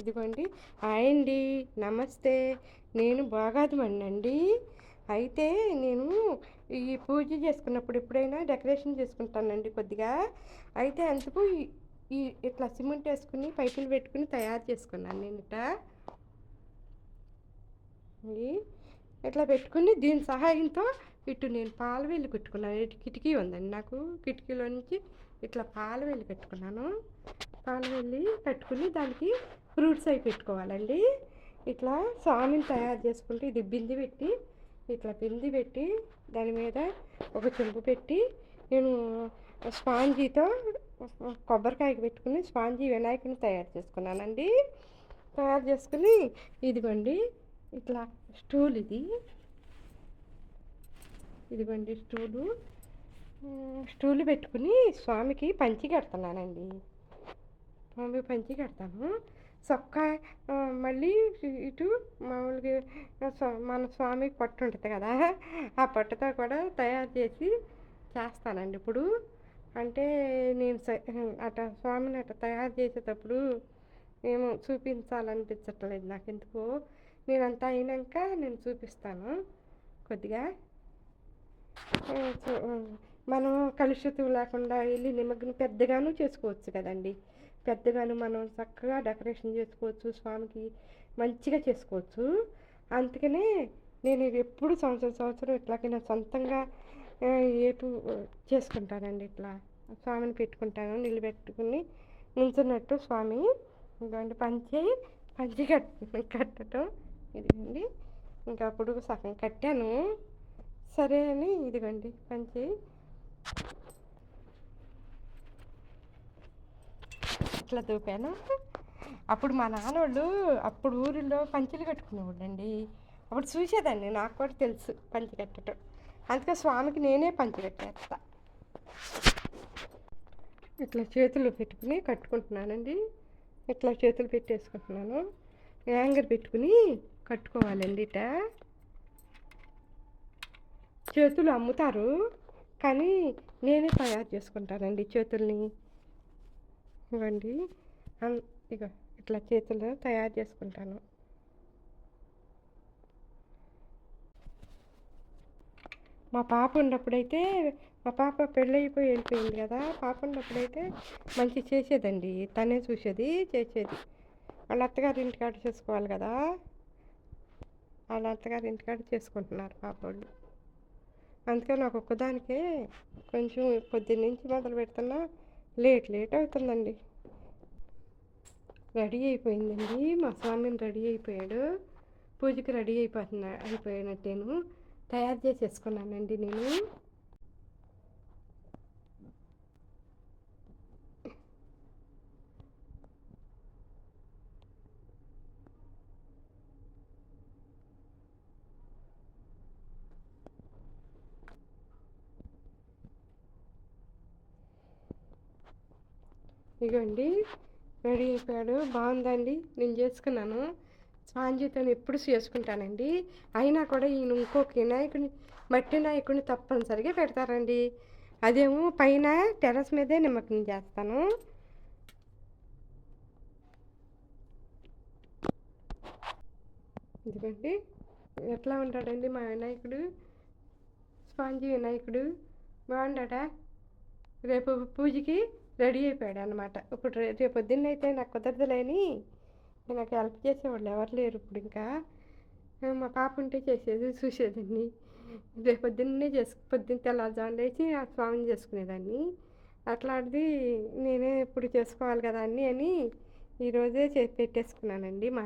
ఇదిగోండి. హాయ్ అండి. నమస్తే. నేను బాగాదమండి అయితే నేను ఈ పూజ చేసుకున్నప్పుడు ఎప్పుడైనా డెకరేషన్ చేసుకుంటానండి కొద్దిగా. అయితే అందుకు ఈ- ఇట్లా సిమెంట్ వేసుకుని పైపులు పెట్టుకుని తయారు చేసుకున్నాను నేను ఇట ఇట్లా పెట్టుకుని దీని సహాయంతో ఇటు నేను పాలవేలు వెళ్ళి పెట్టుకున్నాను ఇటు కిటికీ ఉందండి నాకు. కిటికీలో నుంచి ఇట్లా పాలవేలు వెళ్ళి పెట్టుకున్నాను. పాల వెళ్ళి పెట్టుకుని దానికి ఫ్రూట్స్ అవి పెట్టుకోవాలండి. ఇట్లా స్వామిని తయారు చేసుకుంటే ఇది బింది పెట్టి ఇట్లా బింది పెట్టి దాని మీద ఒక చెంపు పెట్టి నేను స్పాంజీతో కొబ్బరికాయకి పెట్టుకుని స్పాంజీ వినాయకుని తయారు చేసుకున్నానండి. తయారు చేసుకుని ఇదిగోండి ఇట్లా స్టూల్ ఇది. ఇదిగోండి స్టూలు. స్టూలు పెట్టుకుని స్వామికి పంచి కడుతున్నానండి. స్వామి పంచి కడతాను. చొక్కా మళ్ళీ ఇటు మామూలుగా మన స్వామి పట్టు ఉంటుంది కదా ఆ పట్టుతో కూడా తయారు చేసి చేస్తానండి. ఇప్పుడు అంటే నేను స- స్వామిని అట తయారు చేసేటప్పుడు ఏమో చూపించాలనిపించట్లేదు నాకు ఎందుకో నేనంతా అయినాక నేను చూపిస్తాను కొద్దిగా. మనం కలుషితం లేకుండా వెళ్ళి నిమగ్నం పెద్దగాను చేసుకోవచ్చు కదండి. పెద్దగాను మనం చక్కగా డెకరేషన్ చేసుకోవచ్చు స్వామికి మంచిగా చేసుకోవచ్చు. అందుకనే నేను ఇది ఎప్పుడు సంవత్సరం సంవత్సరం ఇట్లాగే సొంతంగా ఏపు చేసుకుంటానండి ఇట్లా. స్వామిని పెట్టుకుంటాను నిలబెట్టుకుని నిల్చున్నట్టు స్వామి ఇదిగోండి పంచి పంచి కట్ కట్టడం ఇదిగోండి. ఇంకా అప్పుడు సగం కట్టాను. సరే అని ఇదిగోండి పంచి. అట్లా దూపాను. అప్పుడు మా నాన్నోళ్ళు అప్పుడు ఊరిలో పంచులు కట్టుకునేవాళ్ళండి. అప్పుడు చూసేదాన్ని నాకు కూడా తెలుసు పంచి కట్టడం. అందుకే స్వామికి నేనే పంచి కట్టేస్తా. ఇట్లా చేతులు పెట్టుకుని కట్టుకుంటున్నానండి. ఇట్లా చేతులు పెట్టేసుకుంటున్నాను. యాంగర్ పెట్టుకుని కట్టుకోవాలండి ఇట. చేతులు అమ్ముతారు కానీ నేనే తయారు చేసుకుంటానండి చేతుల్ని. ఇవ్వండి. ఇక ఇగ ఇట్లా చేతులు తయారు చేసుకుంటాను. మా పాప ఉన్నప్పుడైతే మా పాప పెళ్ళైపోయి వెళ్ళిపోయింది కదా పాప ఉన్నప్పుడైతే మంచి చేసేదండి. తనే చూసేది చేసేది. వాళ్ళ అత్తగారి ఇంటికాడ చేసుకోవాలి కదా. వాళ్ళ అత్తగారి ఇంటికాడ చేసుకుంటున్నారు పాప వాళ్ళు. అందుకని నాకు ఒక్కదానికే కొంచెం పొద్దున్న నుంచి మొదలు పెడుతున్నా. లేట్ లేట్ అవుతుందండి. రెడీ అయిపోయిందండి. మా స్వామిని రెడీ అయిపోయాడు. పూజకి రెడీ అయిపోతున్నా అయిపోయినట్టేను. తయారు చేసేసుకున్నానండి నేను. ఇగోండి రెడీ అయిపోయాడు. బాగుందండి. నేను చేసుకున్నాను. స్పాంజీతో ఎప్పుడు చేసుకుంటానండి. అయినా కూడా ఈయన ఇంకొక వినాయకుని మట్టి నాయకుడిని తప్పనిసరిగా పెడతారండి. అదేమో పైన టెర్రస్ మీదే నిమ్మకం చేస్తాను. ఎందుకండి ఎట్లా ఉంటాడండి మా వినాయకుడు? స్పాంజీ వినాయకుడు. బాగుంటాడా రేపు పూజకి రెడీ అయిపోయాడు అనమాట ఇప్పుడు రేపు పొద్దున్న అయితే నాకు కుదరదులేని నాకు హెల్ప్ చేసేవాళ్ళు ఎవరు లేరు ఇప్పుడు ఇంకా. మా పాప ఉంటే చేసేది చూసేదాన్ని. రేపు పొద్దున్నే చేసు పొద్దున్న తెల్లారుజామున లేచి ఆ స్వామిని చేసుకునేదాన్ని. అట్లాంటిది నేనే ఇప్పుడు చేసుకోవాలి కదా అన్ని అని ఈరోజే చే పెట్టేసుకున్నానండి మా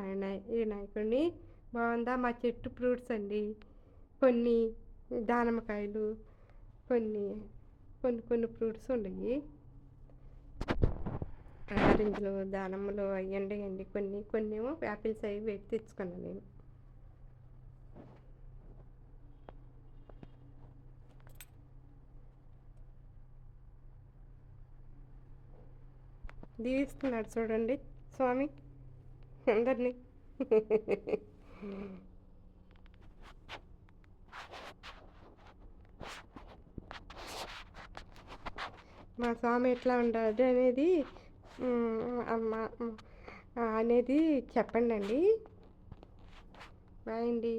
ఈ నాయకుడిని. బాగుందా? మా చెట్టు ఫ్రూట్స్ అండి. కొన్ని దానిమ్మకాయలు కొన్ని కొన్ని కొన్ని ఫ్రూట్స్ ఉన్నాయి. ఆరెంజ్లు దానమ్మలు అవి ఉండేయండి కొన్ని కొన్ని ఏమో యాపిల్స్ అవి పెట్టి తెచ్చుకున్నాను నేను. దీవిస్తున్నాడు చూడండి స్వామి అందరినీ. మా స్వామి ఎట్లా ఉంటాడు అనేది అమ్మ అనేది చెప్పండి అండి బాయ్ అండి.